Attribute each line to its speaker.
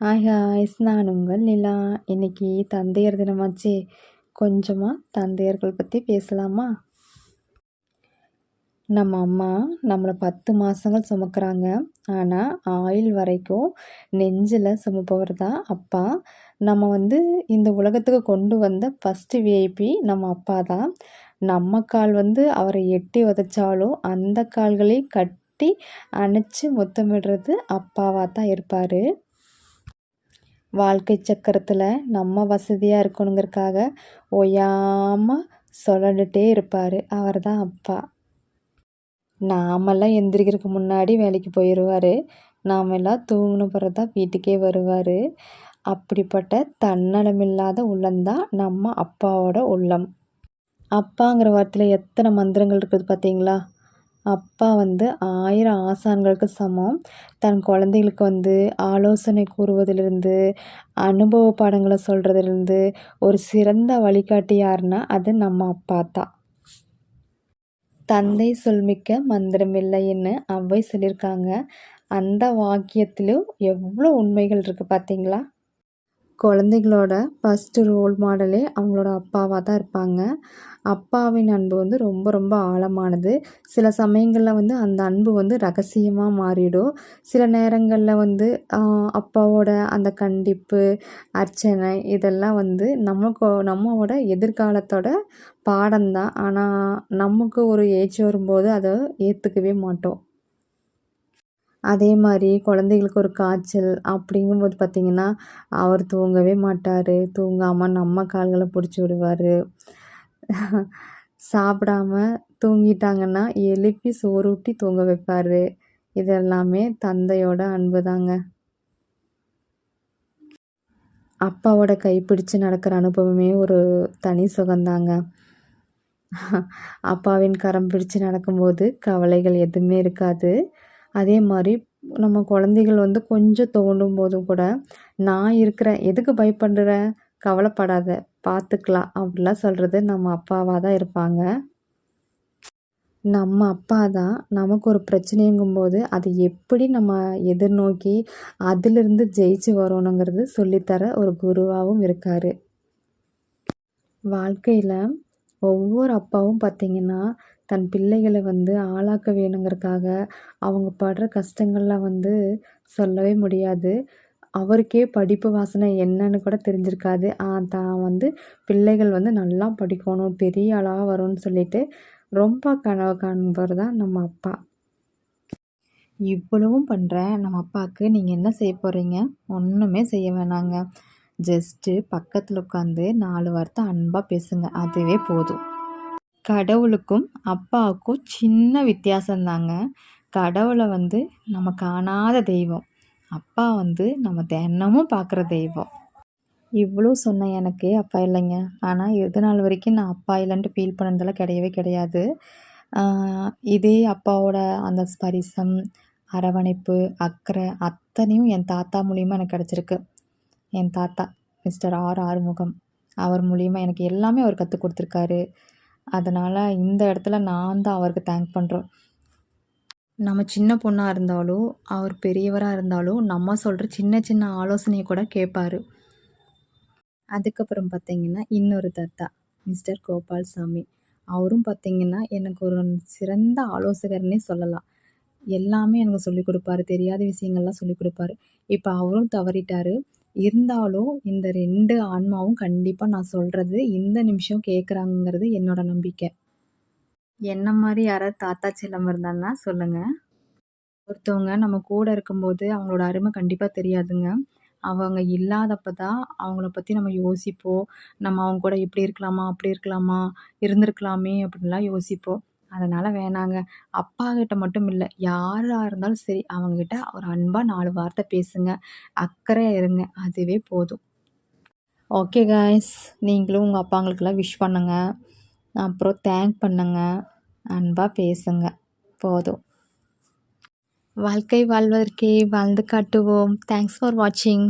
Speaker 1: Hi ஹாய்ஸ் நான் உங்கள் நிலா. இன்னைக்கு தந்தையர் தினமாச்சே. கொஞ்சமாக தந்தையர்கள் பற்றி பேசலாமா? நம்ம அம்மா நம்மளை பத்து மாதங்கள் சுமக்கிறாங்க. ஆனால் ஆயில் வரைக்கும் நெஞ்சில் சுமப்பவர் தான் அப்பா. நம்ம வந்து இந்த உலகத்துக்கு கொண்டு வந்த ஃபஸ்ட்டு விஐபி நம்ம அப்பா தான் நம்ம கால் வந்து அவரை எட்டி உதச்சாலும் அந்த கால்களை கட்டி அணைச்சி முத்தமிடுறது அப்பாவாக தான் இருப்பார். வாழ்க்கை சக்கரத்தில் நம்ம வசதியாக இருக்கணுங்கிறக்காக ஓயாமல் சொல்லண்டுட்டே இருப்பார். அவர் தான் அப்பா. நாமெல்லாம் எந்திரிக்கிறதுக்கு முன்னாடி வேலைக்கு போயிடுவார் நாமெல்லாம் தூங்கின பிறகு தான் வீட்டுக்கே வருவார். அப்படிப்பட்ட தன்னலமில்லாத உள்ளம்தான் நம்ம அப்பாவோட உள்ளம். அப்பாங்கிற வார்த்தையில் எத்தனை மந்திரங்கள் இருக்குது பார்த்தீங்களா அப்பா வந்து ஆயிரம் ஆசான்களுக்கு சமம். தன் குழந்தைகளுக்கு வந்து ஆலோசனை கூறுவதிலிருந்து அனுபவ பாடங்களை சொல்கிறதுலேருந்து ஒரு சிறந்த வழிகாட்டி யாருன்னா அது நம்ம அப்பா தான் தந்தை சொல்மிக்க மந்திரமில்லைன்னு அவ்வை சொல்லியிருக்காங்க. அந்த வாக்கியத்திலும் எவ்வளோ உண்மைகள் இருக்குது பார்த்தீங்களா குழந்தைங்களோட ஃபஸ்ட்டு ரோல் மாடலே அவங்களோட அப்பாவாக தான் இருப்பாங்க. அப்பாவின் அன்பு வந்து ரொம்ப ரொம்ப ஆழமானது. சில சமயங்களில் வந்து அந்த அன்பு வந்து ரகசியமாக மாறிடும். சில நேரங்களில் வந்து அப்பாவோட அந்த கண்டிப்பு அர்ச்சனை இதெல்லாம் வந்து நமக்கு நம்மளோட எதிர்காலத்தோட பாடம் தான் ஆனால் நமக்கு ஒரு ஏஜ் வரும்போது அதை ஏற்றுக்கவே மாட்டோம். அதே மாதிரி குழந்தைகளுக்கு ஒரு காய்ச்சல் அப்படிங்கும்போது பார்த்திங்கன்னா அவர் தூங்கவே மாட்டார். தூங்காமல் நம்ம கால்களை பிடிச்சி விடுவார். சாப்பிடாம தூங்கிட்டாங்கன்னா எழுப்பி சோறு ஊட்டி தூங்க வைப்பார். இதெல்லாமே தந்தையோட அன்பு தாங்க அப்பாவோட கைப்பிடிச்சு நடக்கிற அனுபவமே ஒரு தனி சுகந்தாங்க. அப்பாவின் கரம் பிடிச்சு நடக்கும்போது கவலைகள் எதுவுமே இருக்காது. அதே மாதிரி நம்ம குழந்தைகள் வந்து கொஞ்சம் தோண்டும் போதும் கூட நான் இருக்கிறேன் எதுக்கு பயப்படுற? கவலைப்படாத பார்த்துக்கலாம் அப்படிலாம் சொல்கிறது நம்ம அப்பாவாக தான் இருப்பாங்க. நம்ம அப்பா தான் நமக்கு ஒரு பிரச்சனைங்கும்போது அதை எப்படி நம்ம எதிர்நோக்கி அதிலிருந்து ஜெயிச்சு வரணுங்கிறது சொல்லித்தர ஒரு குருவாகவும் இருக்கார். வாழ்க்கையில் ஒவ்வொரு அப்பாவும் பார்த்திங்கன்னா தன் பிள்ளைகளை வந்து ஆளாக்க வேணுங்கிறதுக்காக அவங்க படுற கஷ்டங்கள்லாம் வந்து சொல்லவே முடியாது. அவருக்கே படிப்பு வாசனை என்னன்னு கூட தெரிஞ்சிருக்காது. தான் வந்து பிள்ளைகள் வந்து நல்லா படிக்கணும் பெரிய ஆளாக வரும்னு சொல்லிட்டு ரொம்ப கனவு காண்பவர் தான் நம்ம அப்பா. இவ்வளவும் பண்ணுற நம்ம அப்பாவுக்கு நீங்கள் என்ன செய்ய போகிறீங்க ஒன்றுமே செய்ய வேணாங்க. ஜஸ்ட்டு பக்கத்தில் உட்காந்து நாலு வார்த்தை அன்பாக பேசுங்க. அதுவே போதும். கடவுளுக்கும் அப்பாவுக்கும் சின்ன வித்தியாசந்தாங்க. கடவுளை வந்து நம்ம காணாத தெய்வம். அப்பா வந்து நம்ம தினமும் பார்க்குற தெய்வம். இவ்வளோ சொன்ன எனக்கு அப்பா இல்லைங்க. ஆனால் எது நாள் வரைக்கும் நான் அப்பா இல்லைன்ட்டு ஃபீல் பண்ணதெல்லாம் கிடையவே கிடையாது. இதே அப்பாவோட அந்த ஸ்பரிசம் அரவணைப்பு அக்கறை அத்தனையும் என் தாத்தா மூலியமாக எனக்கு கிடச்சிருக்கு. என் தாத்தா மிஸ்டர் ஆர் ஆறுமுகம். அவர் மூலியமாக எனக்கு எல்லாமே அவர் கற்றுக் கொடுத்துருக்காரு. அதனால் இந்த இடத்துல நான் தான் அவருக்கு தேங்க் பண்ணுறோம் நம்ம சின்ன பொண்ணாக இருந்தாலும் அவர் பெரியவராக இருந்தாலும் நம்ம சொல்கிற சின்ன சின்ன ஆலோசனையை கூட கேட்பாரு. அதுக்கப்புறம் பார்த்திங்கன்னா இன்னொரு தத்தா மிஸ்டர் கோபால் சாமி அவரும் பார்த்திங்கன்னா எனக்கு ஒரு சிறந்த ஆலோசகர்னே சொல்லலாம். எல்லாமே எனக்கு சொல்லிக் கொடுப்பாரு தெரியாத விஷயங்கள்லாம் சொல்லிக் கொடுப்பாரு. இப்போ அவரும் தவறிட்டார். இருந்தாலும் இந்த ரெண்டு ஆன்மாவும் கண்டிப்பாக நான் சொல்கிறது இந்த நிமிஷம் கேட்குறாங்கிறது என்னோட நம்பிக்கை. என்ன மாதிரி யாராவது தாத்தா செல்லம் இருந்தாங்கன்னா சொல்லுங்கள் ஒருத்தவங்க நம்ம கூட இருக்கும்போது அவங்களோட அருமை கண்டிப்பாக தெரியாதுங்க. அவங்க இல்லாதப்ப தான் அவங்கள பற்றி நம்ம யோசிப்போம். நம்ம அவங்க கூட இப்படி இருக்கலாமா அப்படி இருக்கலாமா இருந்திருக்கலாமே அப்படின்லாம் யோசிப்போம். அதனால் வேணாங்க. அப்பா கிட்ட மட்டும் இல்லை யாராக இருந்தாலும் சரி அவங்கக்கிட்ட ஒரு அன்பாக நாலு வார்த்தை பேசுங்க. அக்கறையாக இருங்க அதுவே போதும். ஓகே காய்ஸ் நீங்களும் உங்கள் அப்பாங்களுக்கெல்லாம் விஷ் பண்ணுங்கள் அப்புறம் தேங்க் பண்ணுங்க. அன்பாக பேசுங்க. போதும். வாழ்க்கை வாழ்வதற்கே வாழ்ந்து காட்டுவோம். தேங்க்ஸ் ஃபார் வாட்சிங்